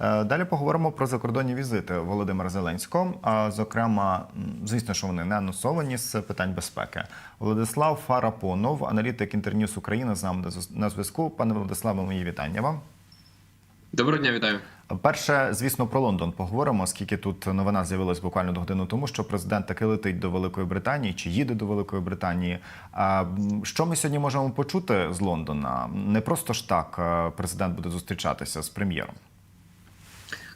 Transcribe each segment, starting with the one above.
Е, Далі поговоримо про закордонні візити Володимира Зеленського. А зокрема, звісно, що вони не анонсовані з питань безпеки. Владислав Фарапонов, аналітик інтерньюз України, з нами на зв'язку. Пане Владиславе, мої вітання вам. Доброго дня, вітаю. Перше, звісно, про Лондон поговоримо, оскільки тут новина з'явилась буквально до годину тому, що президент таки летить до Великої Британії чи їде до Великої Британії. Що ми сьогодні можемо почути з Лондона? Не просто ж так е, президент буде зустрічатися з прем'єром.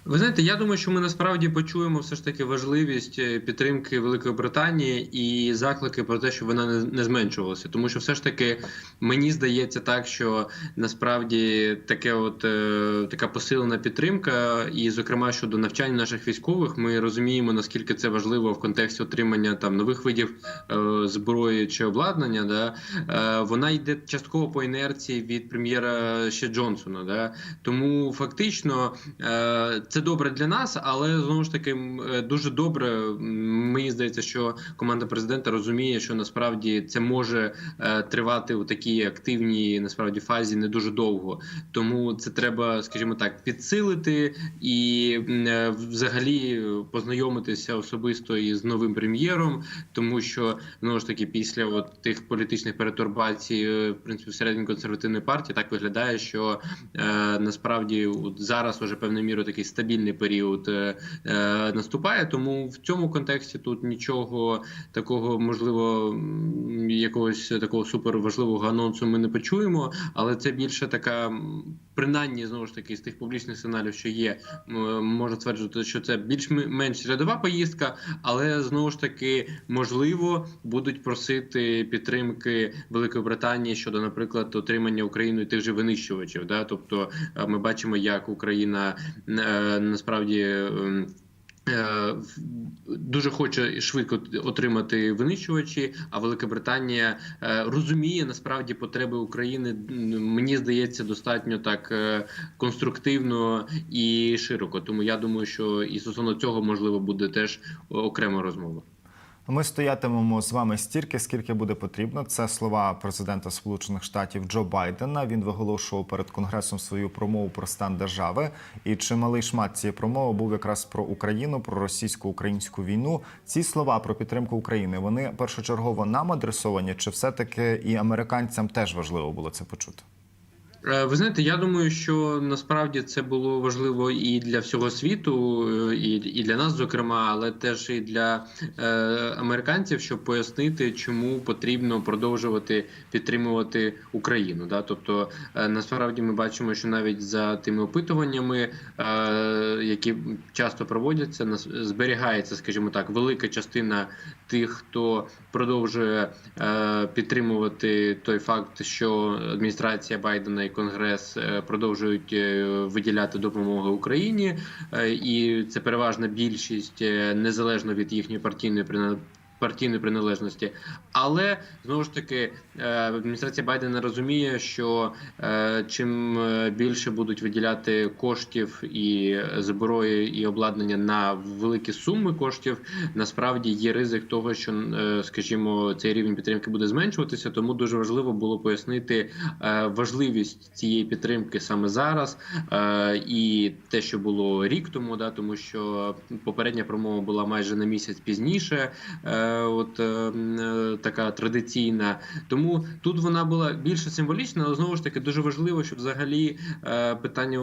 Ви знаєте, я думаю, що ми насправді почуємо все ж таки важливість е, підтримки Великої Британії і заклики про те, що вона не, зменшувалася. Тому що все ж таки мені здається так, що насправді таке, от е, така посилена підтримка, і, зокрема, щодо навчання наших військових, ми розуміємо наскільки це важливо в контексті отримання там нових видів е, зброї чи обладнання. Да? Е, вона йде частково по інерції від прем'єра ще Джонсона. Да? Тому фактично. Е, це добре для нас, але знову ж таки е, дуже добре. Мені здається, що команда президента розуміє, що насправді це може е, тривати у такій активній насправді фазі не дуже довго. Тому це треба, скажімо так, підсилити і е, взагалі познайомитися особисто із новим прем'єром, тому що знову ж таки після от тих політичних перетурбацій, в принципі, всередині консервативної партії так виглядає, що насправді от зараз уже певною мірою такий стабільний період е, е, наступає. Тому в цьому контексті тут нічого такого можливо якогось такого суперважливого анонсу ми не почуємо, але це більше така. Принаймні, знову ж таки, з тих публічних сигналів, що є, можна стверджувати, що це більш-менш рядова поїздка, але знову ж таки можливо будуть просити підтримки Великої Британії щодо, наприклад, отримання Україною тих же винищувачів. Да? Тобто е, ми бачимо, як Україна е, насправді. Е, Дуже хоче швидко отримати винищувачі, а Велика Британія е, розуміє насправді потреби України. Мені здається, достатньо так е, конструктивно і широко. Тому я думаю, що і стосовно цього можливо буде теж окрема розмова. Ми стоятимемо з вами стільки, скільки буде потрібно. Це слова президента Сполучених Штатів Джо Байдена. Він виголошував перед конгресом свою промову про стан держави. І чималий шмат цієї промови був якраз про Україну, про російсько-українську війну. Ці слова про підтримку України вони першочергово нам адресовані, чи все таки і американцям теж важливо було це почути? Е, Ви знаєте, я думаю, що насправді це було важливо і для всього світу, е, і і для нас, зокрема, але теж і для е, американців, щоб пояснити, чому потрібно продовжувати підтримувати Україну. Да? Тобто, е, насправді ми бачимо, що навіть за тими опитуваннями, е, які часто проводяться, нас зберігається, скажімо так, велика частина тих, хто продовжує е, підтримувати той факт, що адміністрація Байдена Конгрес е, продовжують е, виділяти допомогу Україні, е, і це переважна більшість незалежно від їхньої партійної партійної приналежності. Але знову ж таки е, адміністрація Байдена розуміє, що е, чим е, більше будуть виділяти коштів і зброї і обладнання на великі суми коштів, насправді є ризик того, що скажімо, цей рівень підтримки буде зменшуватися. Тому дуже важливо було пояснити важливість цієї підтримки саме зараз, і те, що було рік тому, да тому що попередня промова була майже на місяць пізніше. От е, м, е, така традиційна, тому тут вона була більше символічна, але знову ж таки дуже важливо, щоб взагалі е, питання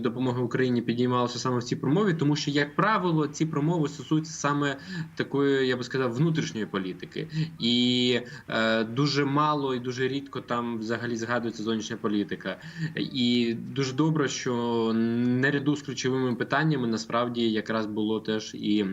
допомоги Україні підіймалося саме в цій промові, тому що, як правило, ці промови стосуються саме такої, я би сказав, внутрішньої політики, і е, дуже мало і дуже рідко там взагалі згадується зовнішня політика. І дуже добре, що наряду з ключовими питаннями насправді якраз було теж і.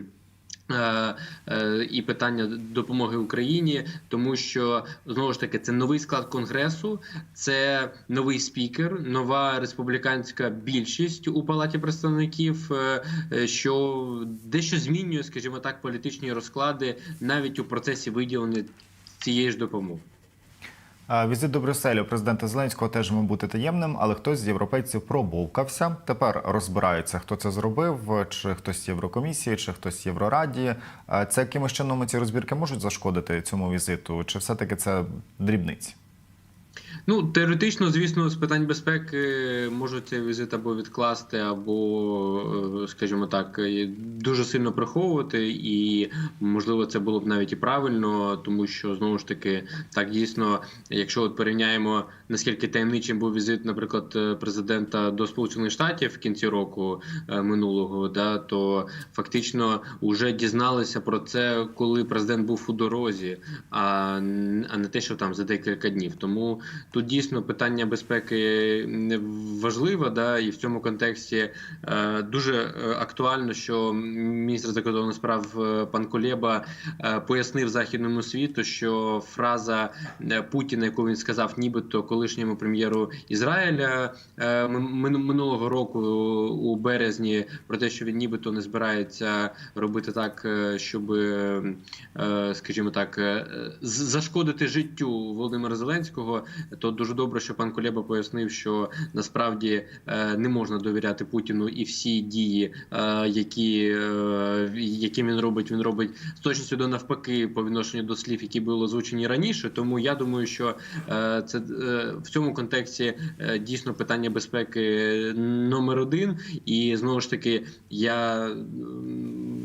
Е, е, І питання допомоги Україні, тому що знову ж таки це новий склад конгресу, це новий спікер, нова республіканська більшість у палаті представників, е, що дещо змінює, скажімо так, політичні розклади навіть у процесі виділення цієї ж допомоги. Візит до Брюсселю президента Зеленського теж мав бути таємним, але хтось з європейців пробовкався. Тепер розбираються, хто це зробив, чи хтось з Єврокомісії, чи хтось з Єврораді. Це якимось чином ці розбірки можуть зашкодити цьому візиту, чи все таки це дрібниці? Ну, теоретично, звісно, з питань безпеки можуть цей візит або відкласти, або, е, скажімо так, дуже сильно приховувати, і можливо це було б навіть і правильно, тому що знову ж таки, так дійсно, якщо от порівняємо наскільки таємничим був візит, наприклад, е, президента до Сполучених Штатів в кінці року е, минулого, да то фактично вже дізналися про це, коли президент був у дорозі, а не те, що там за декілька днів. Тому тут дійсно питання безпеки важливе, да, і в цьому контексті е, дуже е, актуально, що міністр закордонних справ е, пан Кулєба е, пояснив західному світу, що фраза е, Путіна, яку він сказав, нібито колишньому прем'єру Ізраїля е, мин- мин- минулого року у березні, про те, що він нібито не збирається робити так, щоб, е, скажімо так, зашкодити життю Володимира Зеленського, то дуже добре, що пан Кулеба пояснив, що насправді е, не можна довіряти Путіну і всі дії, е, які, е, які він робить, він робить з точністю до навпаки по відношенню до слів, які були озвучені раніше. Тому я думаю, що це в цьому контексті дійсно питання безпеки номер один. І знову ж таки, я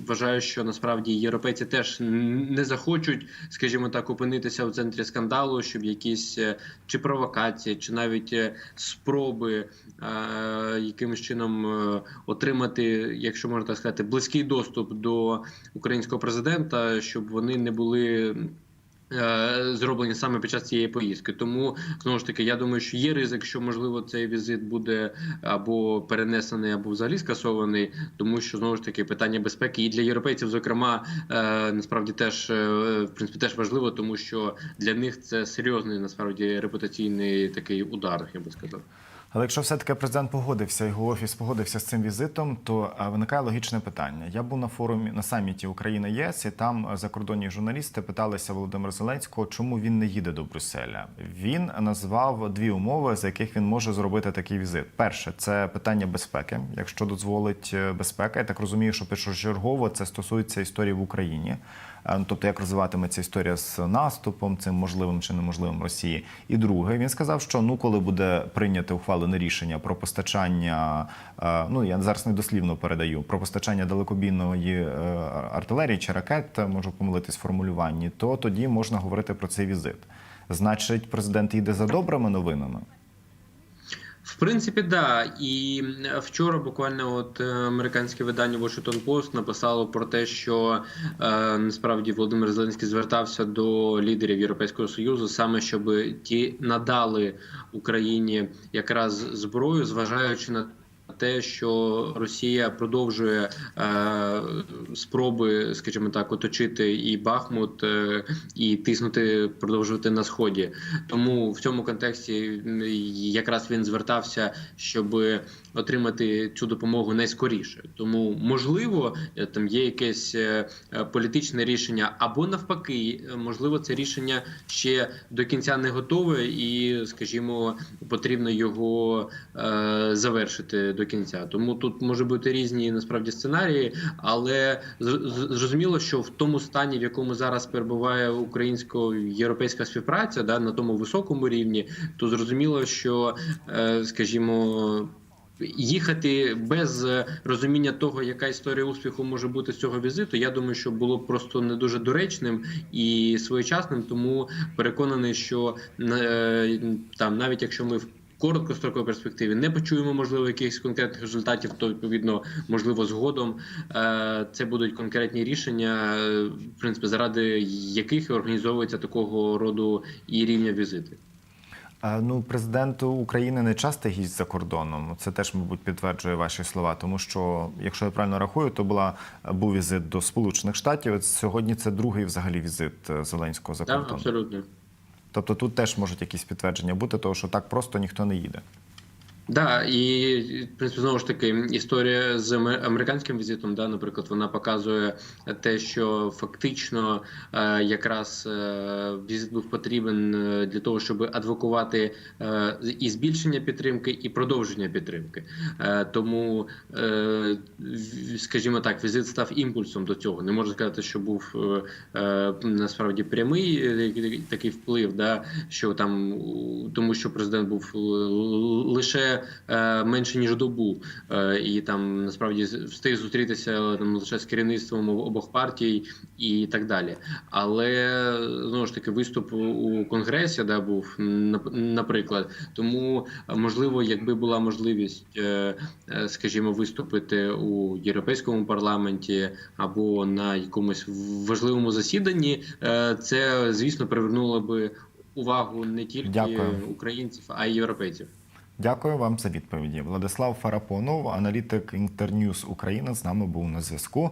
вважаю, що насправді європейці теж не захочуть, скажімо так, опинитися в центрі скандалу, щоб якісь е, чи провокації, чи навіть е, спроби е, якимось чином е, отримати, якщо можна так сказати, близький доступ до українського президента, щоб вони не були. Е, Зроблені саме під час цієї поїздки, тому знову ж таки, я думаю, що є ризик, що можливо цей візит буде або перенесений, або взагалі скасований, тому що знову ж таки питання безпеки і для європейців, зокрема, е, насправді теж е, в принципі теж важливо, тому що для них це серйозний насправді репутаційний такий удар, я би сказав. Але якщо все-таки президент погодився, його офіс погодився з цим візитом, то е, виникає логічне питання. Я був на форумі на саміті Україна ЄС, і там е, закордонні журналісти питалися Володимира Зеленського, чому він не їде до Брюсселя. Він назвав дві умови, за яких він може зробити такий візит. Перше це питання безпеки, якщо дозволить е, безпека. Я так розумію, що першочергово це стосується історії в Україні. Ну, Тобто, як розвиватиметься історія з наступом, цим можливим чи неможливим Росії. І друге, він сказав, що ну, коли буде прийняте ухвалене рішення про постачання, е, ну я зараз не дослівно передаю, про постачання далекобійної е, артилерії чи ракет, можу помилитись в формулюванні, то тоді можна говорити про цей візит. Значить, президент йде за добрими новинами. В принципі, да. І вчора буквально от е, американське видання Washington Post написало про те, що е, насправді Володимир Зеленський звертався до лідерів Європейського союзу саме щоб ті надали Україні якраз зброю, зважаючи на те, що Росія продовжує е, спроби, скажімо так, оточити і Бахмут, е, і тиснути, продовжувати на сході. Тому в цьому контексті якраз він звертався, щоб отримати цю допомогу найскоріше. Тому можливо, е, там є якесь політичне рішення, або навпаки, можливо, це рішення ще до кінця не готове, і, скажімо, потрібно його е, завершити до кінця. Тому тут може бути різні насправді сценарії, але зрозуміло, що в тому стані, в якому зараз перебуває українсько-європейська співпраця, да, на тому високому рівні, то зрозуміло, що, е, скажімо. Їхати без розуміння того, яка історія успіху може бути з цього візиту, я думаю, що було просто не дуже доречним і своєчасним. Тому переконаний, що е, там, навіть якщо ми короткостроковій перспективі не почуємо, можливо, якихось конкретних результатів, то відповідно, можливо, згодом е, це будуть конкретні рішення, в принципі, заради яких організовується такого роду і рівня візити. Ну, президенту України не часто гість за кордоном. Це теж, мабуть, підтверджує ваші слова. Тому що, якщо я правильно рахую, то була був візит до Сполучених Штатів. Сьогодні це другий взагалі візит е, Зеленського за Так, абсолютно. Тобто тут теж можуть якісь підтвердження бути, того що так просто ніхто не їде. Да, і в принципі знову ж таки історія з аме- американським візитом, да, наприклад, вона показує те, що фактично якраз е, візит був потрібен е, для того, щоб адвокувати і збільшення підтримки, і продовження підтримки. Е, тому, е, скажімо так, візит став імпульсом до цього. Не можна сказати, що був е, насправді прямий такий вплив, да, що там тому, що президент був л- е, менше ніж добу, е, і там насправді встиг зустрітися там лише з керівництвом обох партій і так далі. Але знову ж таки виступ у- конгресі да був нап- наприклад. Тому можливо, якби була можливість, е, е, скажімо, виступити у європейському парламенті або на якомусь важливому засіданні, е, це звісно привернуло би увагу не тільки Дякую. українців, а й європейців. Дякую вам за відповіді. Владислав Фарапонов, аналітик Інтерньюз Україна, з нами був на зв'язку.